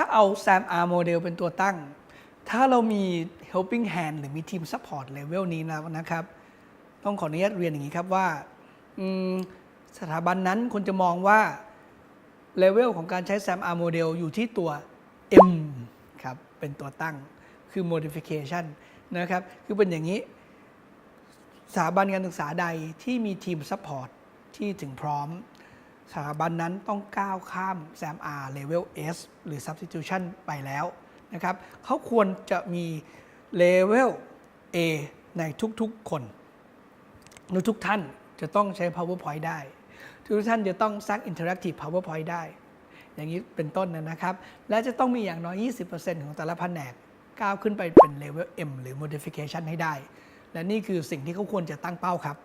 าเอา SAM-R โมเดลเป็นตัวตั้ง ถ้าเรามี helping hand หรือมีทีม support level นี้แล้วนะครับ ต้องขออนุญาตเรียนอย่างนี้ครับว่าสถาบันนั้นควรจะมองว่าเลเวลของการใช้ SAM-R โมเดลอยู่ที่ตัว M ครับ เป็นตัวตั้งคือ modification นะครับ คือเป็นอย่างนี้สถาบันการศึกษาใดที่มีทีม support ที่ถึงพร้อม สถาบันนั้นต้องก้าวข้าม SAM-R Level S หรือ Substitution ไปแล้วนะครับเขาควรจะมี Level A ในทุกๆคนหรือทุกท่านจะต้องใช้ PowerPoint ได้ ทุกท่านจะต้องสร้าง Interactive PowerPoint ได้ อย่างนี้เป็นต้นนะครับ และจะต้องมีอย่างน้อย 20%ของแต่ละแผนกก้าวขึ้นไปเป็น Level M หรือ Modification ให้ได้ และนี่คือสิ่งที่เขาควรจะตั้งเป้าครับ